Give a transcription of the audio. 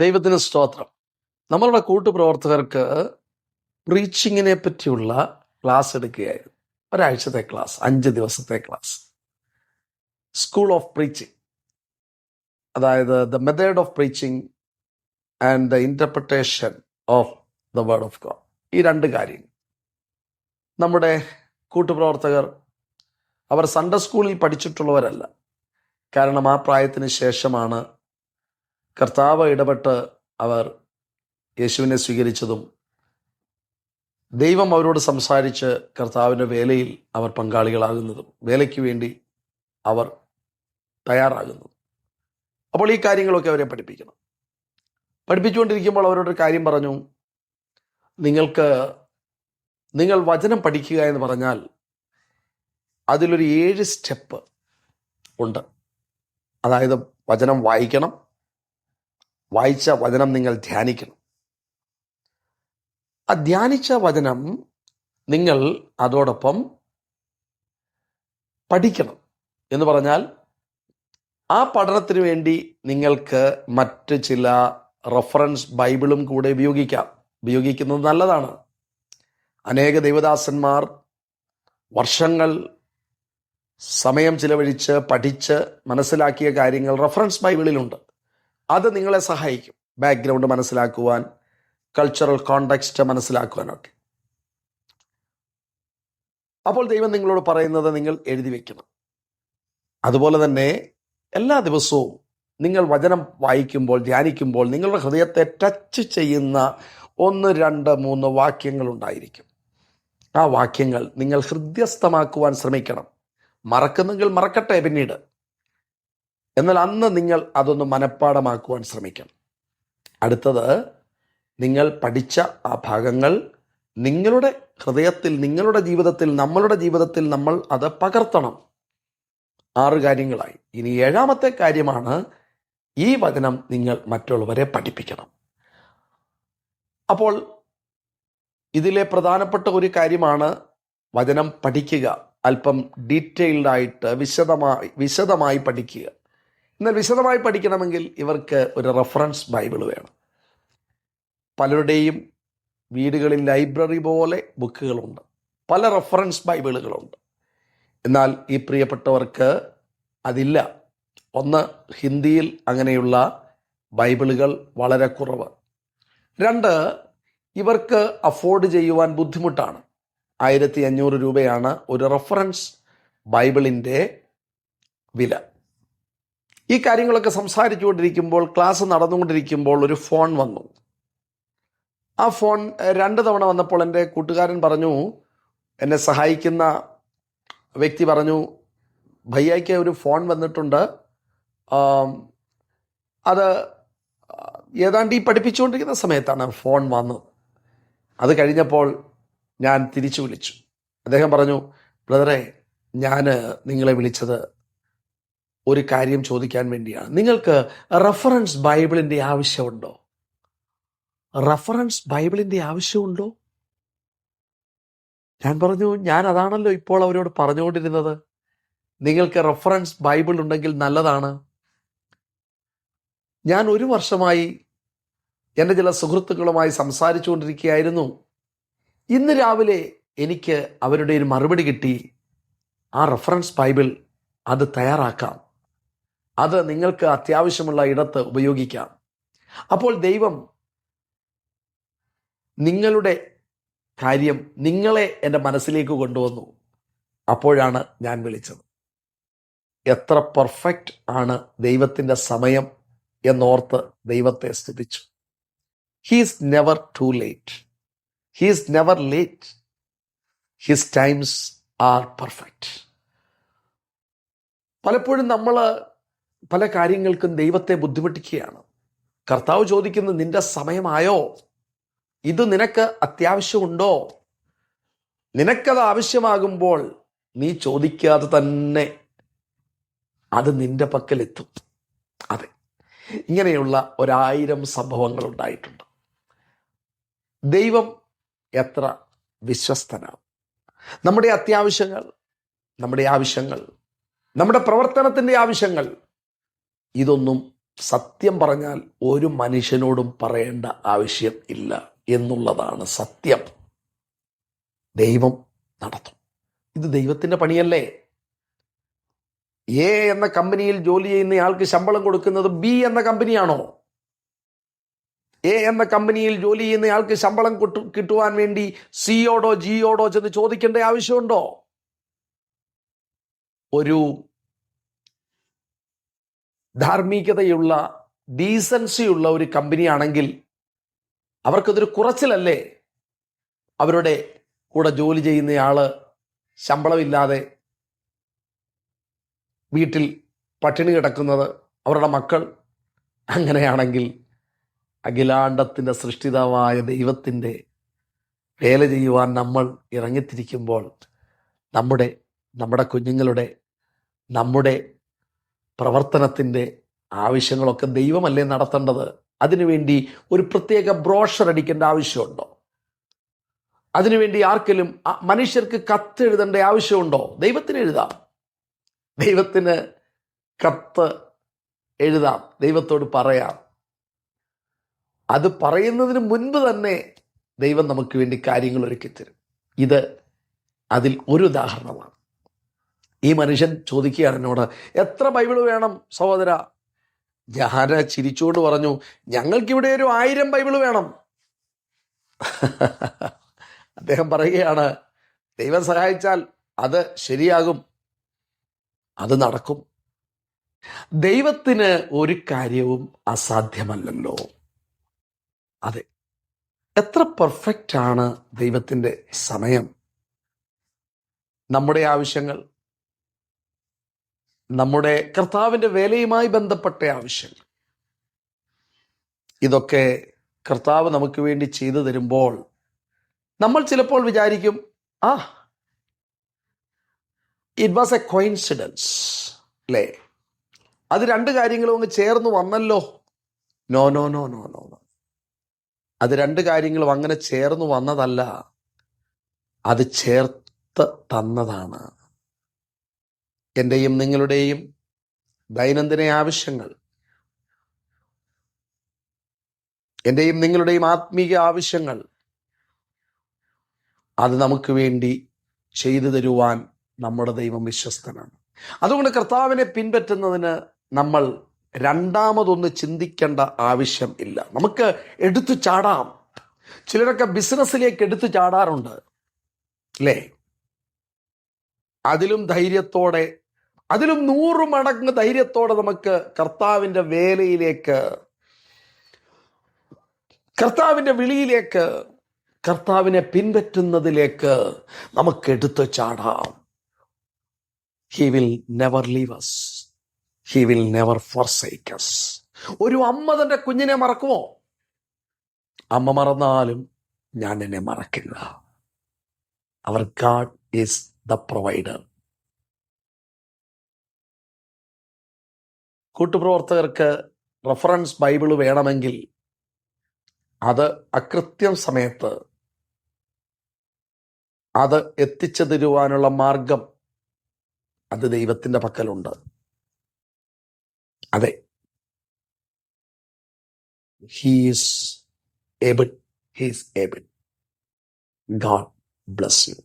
ദൈവത്തിന് സ്തോത്രം. നമ്മളുടെ കൂട്ടുപ്രവർത്തകർക്ക് പ്രീച്ചിങ്ങിനെ പറ്റിയുള്ള ക്ലാസ് എടുക്കുകയായിരുന്നു. ഒരാഴ്ചത്തെ ക്ലാസ് അഞ്ച് ദിവസത്തെ ക്ലാസ്. സ്കൂൾ ഓഫ് പ്രീച്ചിങ് അതായത് the method of preaching and the interpretation of the word of God ഈ രണ്ട് കാര്യങ്ങൾ. നമ്മുടെ കൂട്ടുപ്രവർത്തകർ അവർ സൺഡേ സ്കൂളിൽ പഠിച്ചിട്ടുള്ളവരല്ല. കാരണം ആ പ്രായത്തിന് ശേഷമാണ് കർത്താവ് ഇടപെട്ട് അവർ യേശുവിനെ സ്വീകരിച്ചതും ദൈവം അവരോട് സംസാരിച്ച് കർത്താവിന്റെ വേലയിൽ അവർ പങ്കാളികളാകുന്നതും വേലയ്ക്ക് വേണ്ടി അവർ തയ്യാറാകുന്നതും. അപ്പോൾ ഈ കാര്യങ്ങളൊക്കെ അവരെ പഠിപ്പിക്കണം. പഠിപ്പിച്ചുകൊണ്ടിരിക്കുമ്പോൾ അവരോടൊരു കാര്യം പറഞ്ഞു. നിങ്ങൾക്ക് നിങ്ങൾ വചനം പഠിക്കുക എന്ന് പറഞ്ഞാൽ അതിലൊരു ഏഴ് സ്റ്റെപ്പ് ഉണ്ട്. അതായത് വചനം വായിക്കണം വായിച്ച വചനം നിങ്ങൾ ധ്യാനിക്കണം. ആ ധ്യാനിച്ച വചനം നിങ്ങൾ അതോടൊപ്പം പഠിക്കണം എന്ന് പറഞ്ഞാൽ ആ പഠനത്തിന് വേണ്ടി നിങ്ങൾക്ക് മറ്റ് ചില റഫറൻസ് ബൈബിളും കൂടെ ഉപയോഗിക്കാം. ഉപയോഗിക്കുന്നത് നല്ലതാണ്. അനേക ദൈവദാസന്മാർ വർഷങ്ങൾ സമയം ചിലവഴിച്ച് പഠിച്ച് മനസ്സിലാക്കിയ കാര്യങ്ങൾ റഫറൻസ് ബൈബിളിലുണ്ട്. അത് നിങ്ങളെ സഹായിക്കും. ബാക്ക്ഗ്രൗണ്ട് മനസ്സിലാക്കുവാൻ കൾച്ചറൽ കോണ്ടെക്സ്റ്റ് മനസ്സിലാക്കുവാനൊക്കെ. അപ്പോൾ ദൈവം നിങ്ങളോട് പറയുന്നത് നിങ്ങൾ എഴുതി വെക്കണം. അതുപോലെ തന്നെ എല്ലാ ദിവസവും നിങ്ങൾ വചനം വായിക്കുമ്പോൾ ധ്യാനിക്കുമ്പോൾ നിങ്ങളുടെ ഹൃദയത്തെ ടച്ച് ചെയ്യുന്ന ഒന്ന് രണ്ട് മൂന്ന് വാക്യങ്ങൾ ഉണ്ടായിരിക്കും. ആ വാക്യങ്ങൾ നിങ്ങൾ ഹൃദ്യസ്ഥമാക്കുവാൻ ശ്രമിക്കണം. മറക്കുന്നെങ്കിൽ മറക്കട്ടെ പിന്നീട്. എന്നാൽ അന്ന് നിങ്ങൾ അതൊന്ന് മനഃപ്പാടമാക്കുവാൻ ശ്രമിക്കണം അടുത്തത് നിങ്ങൾ പഠിച്ച ആ ഭാഗങ്ങൾ നിങ്ങളുടെ ഹൃദയത്തിൽ നിങ്ങളുടെ ജീവിതത്തിൽ നമ്മളുടെ ജീവിതത്തിൽ നമ്മൾ അത് പകർത്തണം. ആറ് കാര്യങ്ങളായി. ഇനി ഏഴാമത്തെ കാര്യമാണ് ഈ വചനം നിങ്ങൾ മറ്റുള്ളവരെ പഠിപ്പിക്കണം. അപ്പോൾ ഇതിലെ പ്രധാനപ്പെട്ട ഒരു കാര്യമാണ് വചനം പഠിക്കുക. അല്പം ഡീറ്റെയിൽഡായിട്ട് വിശദമായി വിശദമായി പഠിക്കുക. എന്നാൽ വിശദമായി പഠിക്കണമെങ്കിൽ ഇവർക്ക് ഒരു റെഫറൻസ് ബൈബിൾ വേണം. പലരുടെയും വീടുകളിൽ ലൈബ്രറി പോലെ ബുക്കുകളുണ്ട്. പല റെഫറൻസ് ബൈബിളുകളുണ്ട്. എന്നാൽ ഈ പ്രിയപ്പെട്ടവർക്ക് അതില്ല. ഒന്ന് ഹിന്ദിയിൽ അങ്ങനെയുള്ള ബൈബിളുകൾ വളരെ കുറവ്. രണ്ട് ഇവർക്ക് അഫോർഡ് ചെയ്യുവാൻ ബുദ്ധിമുട്ടാണ്. ആയിരത്തി അഞ്ഞൂറ് രൂപയാണ് ഒരു റെഫറൻസ് ബൈബിളിന്റെ വില. ഈ കാര്യങ്ങളൊക്കെ സംസാരിച്ചുകൊണ്ടിരിക്കുമ്പോൾ ക്ലാസ് നടന്നുകൊണ്ടിരിക്കുമ്പോൾ ഒരു ഫോൺ വന്നു. ആ ഫോൺ രണ്ട് തവണ വന്നപ്പോൾ എന്റെ കൂട്ടുകാരൻ പറഞ്ഞു എന്നെ സഹായിക്കുന്ന വ്യക്തി പറഞ്ഞു ഭയ്യയ്ക്ക് ഒരു ഫോൺ വന്നിട്ടുണ്ട്. അത് ഏതാണ്ട് ഈ പഠിപ്പിച്ചുകൊണ്ടിരിക്കുന്ന സമയത്താണ് ഫോൺ വന്നത്. അത് കഴിഞ്ഞപ്പോൾ ഞാൻ തിരിച്ചു വിളിച്ചു. അദ്ദേഹം പറഞ്ഞു ബ്രദറെ ഞാൻ നിങ്ങളെ വിളിച്ചത് ഒരു കാര്യം ചോദിക്കാൻ വേണ്ടിയാണ്. നിങ്ങൾക്ക് റഫറൻസ് ബൈബിളിന്റെ ആവശ്യമുണ്ടോ? റഫറൻസ് ബൈബിളിന്റെ ആവശ്യമുണ്ടോ? ഞാൻ പറഞ്ഞു ഞാൻ അതാണല്ലോ ഇപ്പോൾ അവരോട് പറഞ്ഞുകൊണ്ടിരുന്നത്. നിങ്ങൾക്ക് റഫറൻസ് ബൈബിൾ ഉണ്ടെങ്കിൽ നല്ലതാണ്. ഞാൻ ഒരു വർഷമായി എന്റെ ചില സുഹൃത്തുക്കളുമായി സംസാരിച്ചുകൊണ്ടിരിക്കുകയായിരുന്നു. ഇന്ന് രാവിലെ എനിക്ക് അവരുടെ ഒരു മറുപടി കിട്ടി. ആ റഫറൻസ് ബൈബിൾ അത് തയ്യാറാക്കാം. അത് നിങ്ങൾക്ക് അത്യാവശ്യമുള്ള ഇടത്ത് ഉപയോഗിക്കാം. അപ്പോൾ ദൈവം നിങ്ങളുടെ കാര്യം നിങ്ങളെ എന്റെ മനസ്സിലേക്ക് കൊണ്ടുവന്നു. അപ്പോഴാണ് ഞാൻ വിളിച്ചത്. എത്ര പെർഫെക്റ്റ് ആണ് ദൈവത്തിന്റെ സമയം എന്നോർത്ത് ദൈവത്തെ സ്തുതിച്ചു. He's never too late he's never late his times are perfect പലപ്പോഴും നമ്മൾ പല കാര്യങ്ങൾക്കും ദൈവത്തെ ബുദ്ധിമുട്ടിക്കുകയാണ്. കർത്താവ് ചോദിക്കുന്നത് നിന്റെ സമയമായോ? ഇത് നിനക്ക് അത്യാവശ്യമുണ്ടോ? നിനക്കത് ആവശ്യമാകുമ്പോൾ നീ ചോദിക്കാതെ തന്നെ അത് നിന്റെ പക്കലെത്തും. അതെ. ഇങ്ങനെയുള്ള ഒരായിരം സംഭവങ്ങൾ ഉണ്ടായിട്ടുണ്ട്. ദൈവം എത്ര വിശ്വസ്തനാണ്. നമ്മുടെ അത്യാവശ്യങ്ങൾ നമ്മുടെ ആവശ്യങ്ങൾ നമ്മുടെ പ്രവർത്തനത്തിന്റെ ആവശ്യങ്ങൾ ഇതൊന്നും സത്യം പറഞ്ഞാൽ ഒരു മനുഷ്യനോടും പറയേണ്ട ആവശ്യം ഇല്ല എന്നുള്ളതാണ് സത്യം. ദൈവം നടത്തും. ഇത് ദൈവത്തിന്റെ പണിയല്ലേ? എ എന്ന കമ്പനിയിൽ ജോലി ചെയ്യുന്നയാൾക്ക് ശമ്പളം കൊടുക്കുന്നത് ബി എന്ന കമ്പനിയാണോ? എ എന്ന കമ്പനിയിൽ ജോലി ചെയ്യുന്നയാൾക്ക് ശമ്പളം കിട്ടു- കിട്ടുവാൻ വേണ്ടി സിയോടോ ജിയോടോ ചെന്ന് ചോദിക്കേണ്ട ആവശ്യമുണ്ടോ? ഒരു ധാർമ്മികതയുള്ള ഡീസൻസിയുള്ള ഒരു കമ്പനിയാണെങ്കിൽ അവർക്കതൊരു കുറച്ചിലല്ലേ? അവരുടെ കൂടെ ജോലി ചെയ്യുന്നയാൾ ശമ്പളമില്ലാതെ വീട്ടിൽ പട്ടിണി കിടക്കുന്നത് അവരുടെ മക്കൾ. അങ്ങനെയാണെങ്കിൽ അഖിലാണ്ടത്തിന്റെ സൃഷ്ടിതാവായ ദൈവത്തിന്റെ വേല ചെയ്യുവാൻ നമ്മൾ ഇറങ്ങിത്തിരിക്കുമ്പോൾ നമ്മുടെ നമ്മുടെ കുഞ്ഞുങ്ങളുടെ നമ്മുടെ പ്രവർത്തനത്തിന്റെ ആവശ്യങ്ങളൊക്കെ ദൈവമല്ലേ നടത്തേണ്ടത്? അതിനുവേണ്ടി ഒരു പ്രത്യേക ബ്രോഷർ അടിക്കേണ്ട ആവശ്യമുണ്ടോ? അതിനുവേണ്ടി ആർക്കെങ്കിലും മനുഷ്യർക്ക് കത്ത് എഴുതേണ്ട ആവശ്യമുണ്ടോ? ദൈവത്തിന് എഴുതാം. ദൈവത്തിന് കത്ത് എഴുതാം. ദൈവത്തോട് പറയാം. അത് പറയുന്നതിന് മുൻപ് തന്നെ ദൈവം നമുക്ക് വേണ്ടി കാര്യങ്ങൾ ഒരുക്കിത്തരും. ഇത് അതിൽ ഒരു ഉദാഹരണമാണ്. ഈ മനുഷ്യൻ ചോദിക്കുകയാണ് എന്നോട് എത്ര ബൈബിൾ വേണം സഹോദര? ഞാന ചിരിച്ചുകൊണ്ട് പറഞ്ഞു ഞങ്ങൾക്കിവിടെ ഒരു ആയിരം ബൈബിൾ വേണം. അദ്ദേഹം പറയുകയാണ് ദൈവം സഹായിച്ചാൽ അത് ശരിയാകും അത് നടക്കും. ദൈവത്തിന് ഒരു കാര്യവും അസാധ്യമല്ലല്ലോ. അതെ എത്ര പെർഫെക്റ്റ് ആണ് ദൈവത്തിന്റെ സമയം. നമ്മുടെ ആവശ്യങ്ങൾ നമ്മുടെ കർത്താവിന്റെ വേലയുമായി ബന്ധപ്പെട്ട ആവശ്യങ്ങൾ. ഇതൊക്കെ കർത്താവ് നമുക്ക് വേണ്ടി ചെയ്തു തരുമ്പോൾ നമ്മൾ ചിലപ്പോൾ വിചാരിക്കും ആ ഇറ്റ് വാസ് എ കോയിൻസിഡൻസ് അല്ലേ അത് രണ്ട് കാര്യങ്ങളും അങ്ങ് ചേർന്ന് വന്നല്ലോ. No no no no no no അത് രണ്ട് കാര്യങ്ങളും അങ്ങനെ ചേർന്ന് വന്നതല്ല. അത് ചേർത്ത് തന്നതാണ്. എന്റെയും നിങ്ങളുടെയും ദൈനംദിന ആവശ്യങ്ങൾ എന്റെയും നിങ്ങളുടെയും ആത്മീയ ആവശ്യങ്ങൾ അത് നമുക്ക് വേണ്ടി ചെയ്തു തരുവാൻ നമ്മുടെ ദൈവം വിശ്വസ്തനാണ്. അതുകൊണ്ട് കർത്താവിനെ പിൻപറ്റുന്നതിന് നമ്മൾ രണ്ടാമതൊന്ന് ചിന്തിക്കേണ്ട ആവശ്യം ഇല്ല. നമുക്ക് എടുത്തു ചാടാം. ചിലരൊക്കെ ബിസിനസ്സിലേക്ക് എടുത്തു ചാടാറുണ്ട് അല്ലേ? അതിലും ധൈര്യത്തോടെ അതിലും നൂറ് മടങ്ങ് ധൈര്യത്തോടെ നമുക്ക് കർത്താവിന്റെ വേലയിലേക്ക് കർത്താവിന്റെ വിളിയിലേക്ക് കർത്താവിനെ പിൻപറ്റുന്നതിലേക്ക് നമുക്ക് എടുത്തു ചാടാം. He will never leave us he will never us. ഒരു അമ്മ തന്റെ കുഞ്ഞിനെ മറക്കുമോ? അമ്മ മറന്നാലും ഞാൻ എന്നെ മറക്കില്ല. അവർ ഗാഡ് ഈസ് ദ പ്രൊവൈഡർ കൂട്ടുപ്രവർത്തകർക്ക് റെഫറൻസ് ബൈബിൾ വേണമെങ്കിൽ അത് അകൃത്യം സമയത്ത് അത് എത്തിച്ചു തരുവാനുള്ള മാർഗം അത് ദൈവത്തിന്റെ പക്കലുണ്ട്. അതെ. He's able he's able God bless you